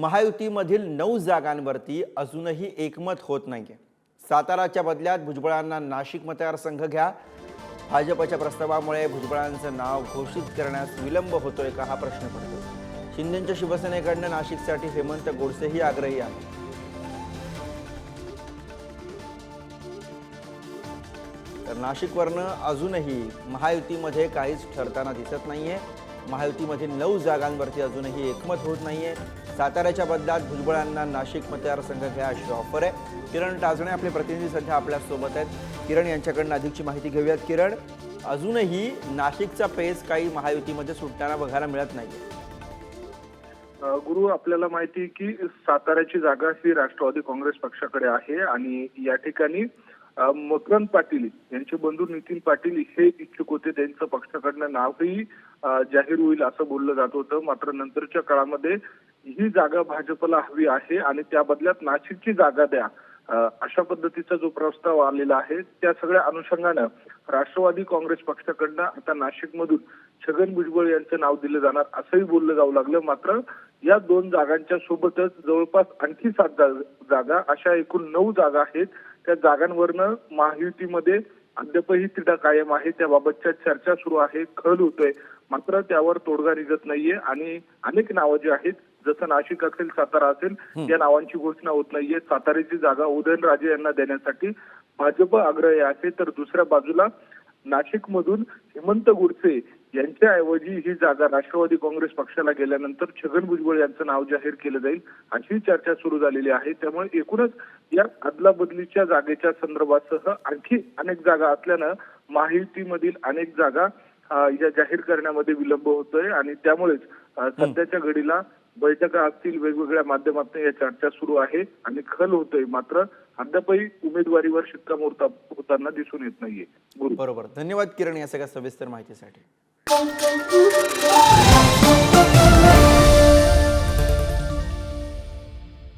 महायुतीमधील नऊ जागांवरती अजूनही एकमत होत नाहीये. साताराच्या बदल्यात भुजबळांना नाशिक मतदारसंघ घ्या. भाजपच्या प्रस्तावामुळे भुजबळांचं नाव घोषित करण्यास विलंब होतोय का हा प्रश्न पडतो. शिंदेच्या शिवसेनेकडनं नाशिकसाठी हेमंत गोडसेही आग्रही आहे तर नाशिकवरनं अजूनही महायुतीमध्ये काहीच ठरताना दिसत नाहीये. महायुतीमध्ये नऊ जागांवरती अजूनही एकमत होत नाहीये. साताऱ्याच्या बदल्यात भुजबळांना नाशिक मतदारसंघ घ्या अशी ऑफर आहे. किरण टाजणे आपले प्रतिनिधी सध्या आपल्यासोबत आहेत. किरण यांच्याकडनं अधिकची माहिती घेऊयात. किरण अजूनही नाशिकचा पेस काही महायुतीमध्ये सुटताना बघायला मिळत नाहीये गुरु आपल्याला माहिती की साताऱ्याची जागा ही राष्ट्रवादी काँग्रेस पक्षाकडे आहे आणि या ठिकाणी मकरंद पाटील यांचे बंधू नितीन पाटील हे इच्छुक होते. त्यांचं पक्षाकडनं नावही जाहीर होईल असं बोललं जात होतं. मात्र नंतरच्या काळामध्ये ही जागा भाजपला हवी आहे आणि त्या बदल्यात नाशिकची जागा द्या. अशा पद्धतीचा जो प्रस्ताव आलेला आहे त्या सगळ्या अनुषंगानं राष्ट्रवादी काँग्रेस पक्षाकडनं आता नाशिकमधून छगन भुजबळ यांचं नाव दिलं जाणार असंही बोललं जाऊ लागलं. मात्र या दोन जागांच्या सोबतच जवळपास आणखी सात जा- जागा अशा एकूण नऊ जागा आहेत. त्या जागांवरनं महायुतीमध्ये अद्यापही तिढा कायम आहे. त्याबाबतच्या चर्चा सुरू आहे. खल होतोय. मात्र त्यावर तोडगा निघत नाहीये आणि अनेक नावं जी आहेत जसं नाशिक असेल सातारा असेल या नावांची घोषणा होत नाहीये. साताऱ्याची जागा उदयनराजे यांना देण्यासाठी भाजप आग्रही आहे. तर दुसऱ्या बाजूला नाशिकमधून हेमंत गुडसे यांच्याऐवजी ही जागा राष्ट्रवादी काँग्रेस पक्षाला गेल्यानंतर छगन भुजबळ यांचं नाव जाहीर केलं जाईल अशी चर्चा सुरू झालेली आहे. त्यामुळे एकूणच या अदला बदलीच्या जागेच्या संदर्भासह आणखी अनेक जागा असल्यानं महायुतीमधील अनेक जागा या जाहीर करण्यामध्ये विलंब होतोय आणि त्यामुळेच सध्याच्या घडीला बैठका असतील वेगवेगळ्या माध्यमातून या चर्चा सुरू आहे आणि खल होतोय. मात्र अद्यापही उमेदवारीवर शिक्कामोर्तब होताना दिसून येत नाहीये. बरोबर. धन्यवाद किरण या सगळ्या सविस्तर माहितीसाठी. Boom.